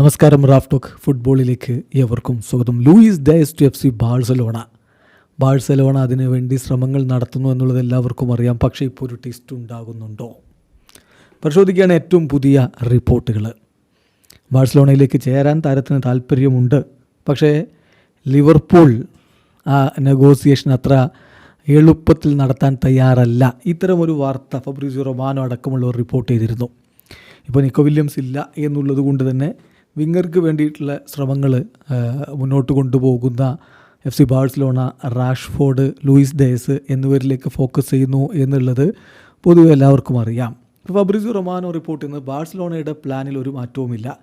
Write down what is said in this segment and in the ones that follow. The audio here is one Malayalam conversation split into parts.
നമസ്കാരം റാഫ് ടോക്ക് ഫുട്ബോളിലേക്ക് ഏവർക്കും സ്വാഗതം. Luis Diaz to F C Barcelona. Barcelona അതിനുവേണ്ടി ശ്രമങ്ങൾ നടത്തുന്നു എന്നുള്ളത് എല്ലാവർക്കും അറിയാം. പക്ഷേ ഇപ്പോൾ ഒരു ടെസ്റ്റ് ഉണ്ടാകുന്നുണ്ടോ? പരിശോധിക്കുകയാണ് ഏറ്റവും പുതിയ റിപ്പോർട്ടുകൾ. ബാഴ്സലോണയിലേക്ക് ചേരാൻ താരത്തിന് താല്പര്യമുണ്ട് പക്ഷേ ലിവർപൂൾ ആ നെഗോസിയേഷൻ അത്ര എളുപ്പത്തിൽ നടത്താൻ തയ്യാറല്ല. ഇത്തരമൊരു വാർത്ത ഫബ്രീസിയോ റൊമാനോ അടക്കമുള്ളവർ റിപ്പോർട്ട് ചെയ്തിരുന്നു. ഇപ്പോൾ നിക്കോ വില്യംസ് ഇല്ല എന്നുള്ളത് കൊണ്ട് തന്നെ വിങ്ങർക്ക് വേണ്ടിയിട്ടുള്ള ശ്രമങ്ങൾ മുന്നോട്ട് കൊണ്ടുപോകുന്ന F C Barcelona Rashford Luis Diaz എന്നിവരിലേക്ക് focus ചെയ്യുന്നു എന്നുള്ളത് പൊതുവെ എല്ലാവർക്കും അറിയാം. ഫബ്രിസിയോ റൊമാനോ റിപ്പോർട്ട് ചെയ്യുന്നത് ബാഴ്സലോണയുടെ പ്ലാനിൽ ഒരു മാറ്റവുമില്ല.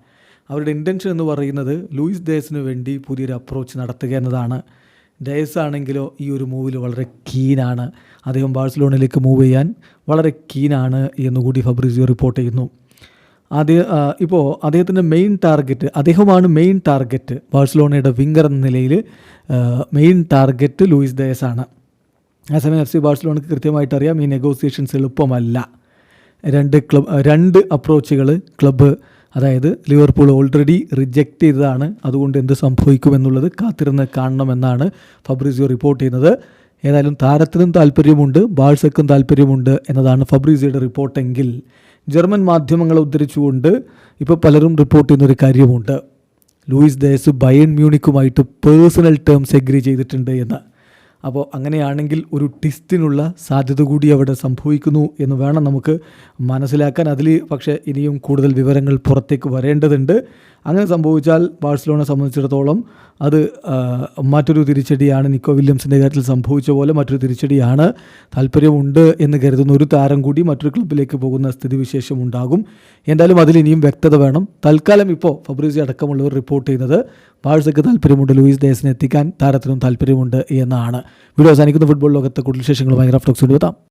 അവരുടെ ഇന്റൻഷൻ എന്ന് പറയുന്നത് ലൂയിസ് ഡേസിന് വേണ്ടി പുതിയൊരു അപ്രോച്ച് നടത്തുക എന്നതാണ്. ഡേസ് ആണെങ്കിലോ ഈ ഒരു മൂവിൽ വളരെ കീനാണ് അദ്ദേഹം ബാഴ്സലോണയിലേക്ക് മൂവ് ചെയ്യാൻ വളരെ കീനാണ് എന്നുകൂടി ഫബ്രിസിയോ റിപ്പോർട്ട് ചെയ്യുന്നു. ആദ്യ ഇപ്പോൾ അദ്ദേഹത്തിന്റെ മെയിൻ ടാർഗറ്റ് അദ്ദേഹമാണ് മെയിൻ ടാർഗറ്റ് ബാഴ്സലോണയുടെ വിംഗർ എന്ന നിലയിൽ മെയിൻ ടാർഗറ്റ് ലൂയിസ് ദയസ് ആണ്. അതേസമയം എഫ് സി ബാഴ്സലോണയ്ക്ക് കൃത്യമായിട്ട് അറിയാം ഈ നെഗോസിയേഷൻസ് എളുപ്പമല്ല. രണ്ട് ക്ലബ് രണ്ട് അപ്രോച്ചുകൾ ക്ലബ്ബ് അതായത് ലിവർപൂൾ ഓൾറെഡി റിജക്റ്റ് ചെയ്തതാണ് അതുകൊണ്ട് എന്ത് സംഭവിക്കുമെന്നുള്ളത് കാത്തിരുന്ന് കാണണമെന്നാണ് ഫബ്രീസിയോ റിപ്പോർട്ട് ചെയ്യുന്നത്. ഏതായാലും താരത്തിനും താല്പര്യമുണ്ട് ബാഴ്സക്കും താല്പര്യമുണ്ട് എന്നതാണ് ഫബ്രീസിയുടെ റിപ്പോർട്ടെങ്കിൽ ജർമ്മൻ മാധ്യമങ്ങളെ ഉദ്ധരിച്ചുകൊണ്ട് ഇപ്പോൾ പലരും റിപ്പോർട്ട് ചെയ്യുന്നൊരു കാര്യമുണ്ട് ലൂയിസ് ദേസ് ബയൺ മ്യൂണിക്കുമായിട്ട് പേഴ്സണൽ ടേംസ് എഗ്രി ചെയ്തിട്ടുണ്ട് എന്ന്. അപ്പോൾ അങ്ങനെയാണെങ്കിൽ ഒരു ടിസ്റ്റിനുള്ള സാധ്യത കൂടി അവിടെ സംഭവിക്കുന്നു എന്ന് വേണം നമുക്ക് മനസ്സിലാക്കാൻ. അതിൽ പക്ഷേ ഇനിയും കൂടുതൽ വിവരങ്ങൾ പുറത്തേക്ക് വരേണ്ടതുണ്ട്. അങ്ങനെ സംഭവിച്ചാൽ ബാഴ്സലോണ സംബന്ധിച്ചിടത്തോളം അത് മറ്റൊരു തിരിച്ചടിയാണ്. നിക്കോ വില്യംസിന്റെ കാര്യത്തിൽ സംഭവിച്ച പോലെ മറ്റൊരു തിരിച്ചടിയാണ്. താല്പര്യമുണ്ട് എന്ന് കരുതുന്ന ഒരു താരം കൂടി മറ്റൊരു ക്ലബിലേക്ക് പോകുന്ന സ്ഥിതിവിശേഷം ഉണ്ടാകും. എന്തായാലും അതിൽ ഇനിയും വ്യക്തത വേണം. തൽക്കാലം ഇപ്പോൾ ഫബ്രീസി അടക്കമുള്ളവർ റിപ്പോർട്ട് ചെയ്യുന്നത് ബാഴ്സയ്ക്ക് താല്പര്യമുണ്ട് ലൂയിസ് ഡേസിനെ എത്തിക്കാൻ താരത്തിനും താല്പര്യമുണ്ട് എന്നാണ്. വീഡിയോ അവസാനിക്കുന്ന. ഫുട്ബോൾ ലോകത്തെ കൂടുതൽ വിശേഷങ്ങൾ വിശേഷങ്ങളുമായി ഫ്ലോക്സ് എത്താം.